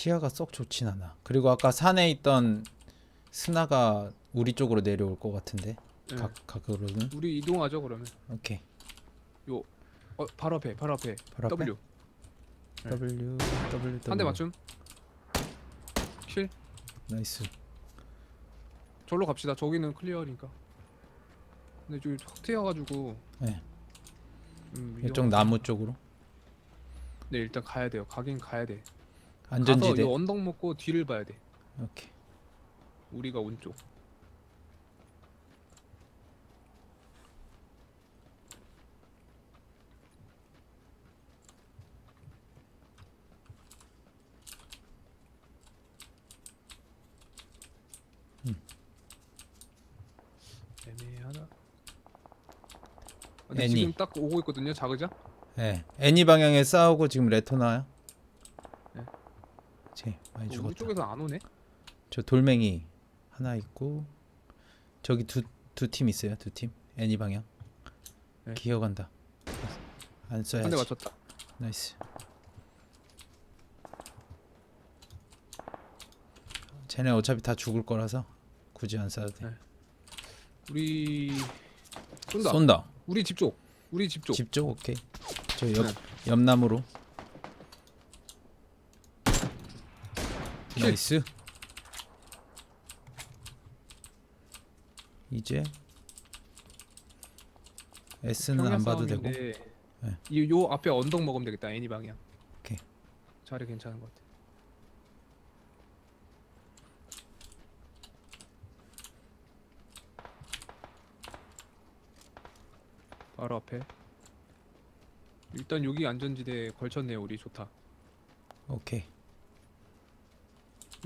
시야가 썩 좋진 않아. 그리고 아까 산에 있던 스나가 우리 쪽으로 내려올 것 같은데. 네. 각 각으로는. 우리 이동하죠 그러면. 오케이. 어 바로 앞에 바로 앞에. 바로 앞에? W 네. W W 한 대 맞춤. 킬. 나이스. 절로 갑시다. 저기는 클리어니까. 근데 저기 확 트여가지고. 네. 음, 이쪽 위험하- 나무 쪽으로. 네 일단 가야 돼요. 가긴 가야 돼. 안전지대. 가서 이 언덕 먹고 뒤를 봐야 돼. 오케이. 우리가 온 쪽. 근데 애니. 지금 딱 오고 있거든요. 자그자. 네. 애니 방향에 싸우고 지금 레토나요? 네. 제 많이 우리 죽었다. 쪽에서 안 오네. 저 돌멩이 하나 있고 저기 두 두 팀 있어요. 두 팀. 애니 방향. 네. 기어간다. 안 써야지. 맞췄다. 나이스. 쟤네 어차피 다 죽을 거라서 굳이 안 싸도 돼. 네. 우리 쏜다. 쏜다. 우리 집 쪽. 우리 집 쪽. 집 쪽 오케이. 저 옆 네. 옆나무로. 나이스. 이제 S는 안 봐도 되고. 네. 이, 요 앞에 언덕 먹으면 되겠다. 애니 방향. 오케이. 자리 괜찮은 것 같아. 바로 앞에. 일단 여기 안전지대에 걸쳤네요. 우리 좋다. 오케이.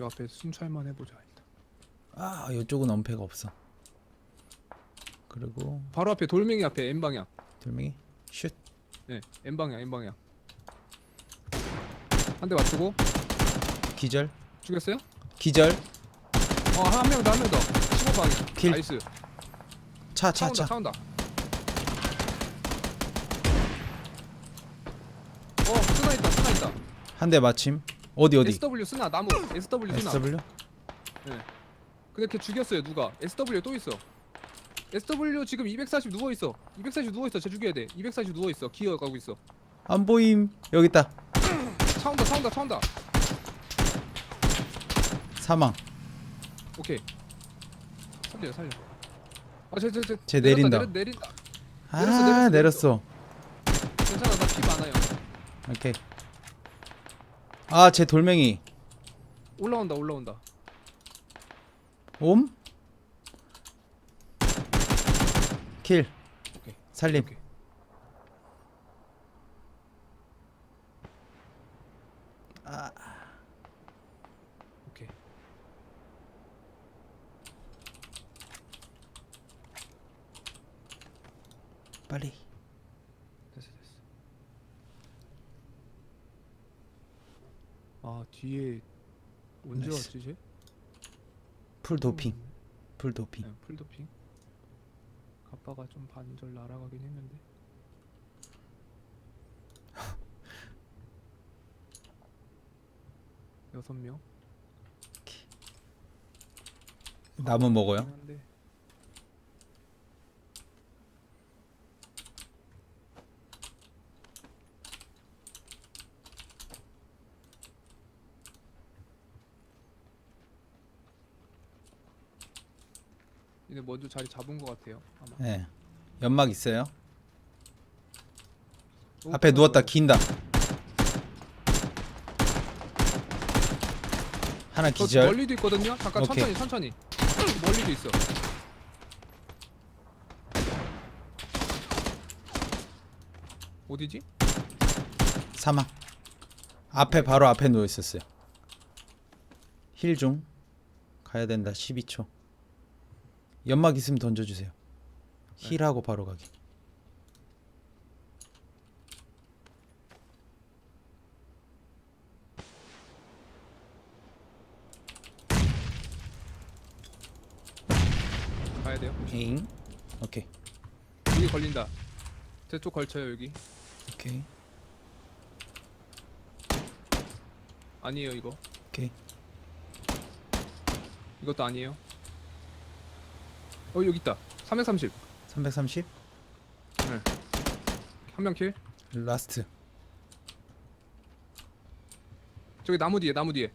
요 앞에 순찰만 해보자. 일단. 아, 이쪽은 엄폐가 없어. 그리고 바로 앞에 돌멩이 앞에 N 방향. 돌멩이 슛. 네, N 방향, N 방향. 한 대 맞추고 기절. 죽였어요? 기절. 어, 한 명 더, 한 명 더. 15 방향. 킬. 나이스. 차, 차 차, 온다, 차. 차 온다. 어, 스나 있다, 스나 있다. 한 대 맞힘. 어디 어디? SW 스나 나무. SW 스나. SW? 근데 걔 죽였어요, 누가? SW 또 있어. SW 지금 240 누워 있어. 240 누워 있어. 쟤 죽여야 돼. 240 누워 있어. 기어 가고 있어. 안 보임. 여기 있다. 차 온다, 차 온다, 차 온다. 사망. 오케이. 살려, 살려. 아, 쟤, 쟤, 쟤. 쟤 내렸다, 내린다. 내렸, 내린다. 아, 내렸어, 내렸어, 내렸어. 괜찮아, 나 피 많아요. 오케이. 아, 제 돌멩이. 올라온다, 올라온다. 옴? 킬. 오케이. 살림. 오케이. 아, 오케이. 빨리. 됐어, 됐어. 아, 뒤에 언제 나이스. 왔지, 쟤? 풀 도핑. 풀 도핑. 네, 풀도핑. 가빠가 좀 반절 날아가긴 했는데. 여섯 명. 나무 먹어요? 한데. 이제 먼저 자리 잡은 것 같아요. 아마. 네. 연막 있어요? 또 앞에 누웠다 저- 긴다. 하나 저 기절. 멀리도 있거든요. 잠깐 오케이. 천천히 천천히. 멀리도 있어. 어디지? 사망. 앞에 바로 앞에 누워 있었어요. 힐 중. 가야 된다. 12초. 연막 있으면 던져 주세요. 힐하고 바로 가기. 가야 돼요. 잉. 오케이. 여기 걸린다. 제 쪽 걸쳐요 여기. 오케이. 아니에요 이거. 오케이. 이것도 아니에요. 어 여기 있다. 330. 330 한 명 킬. 라스트. 저기 나무 뒤에 나무 뒤에.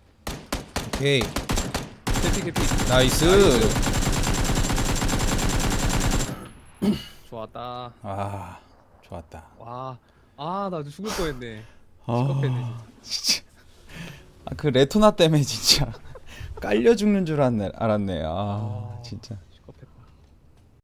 오케이. 개피 개피. 나이스. 좋았다. 아, 좋았다. 와. 아, 나 죽을 뻔했네. 아, 직업했네, 진짜. 아, 그 레토나 때문에 진짜 깔려 죽는 줄 알았네. 알았네. 아, 아. 진짜.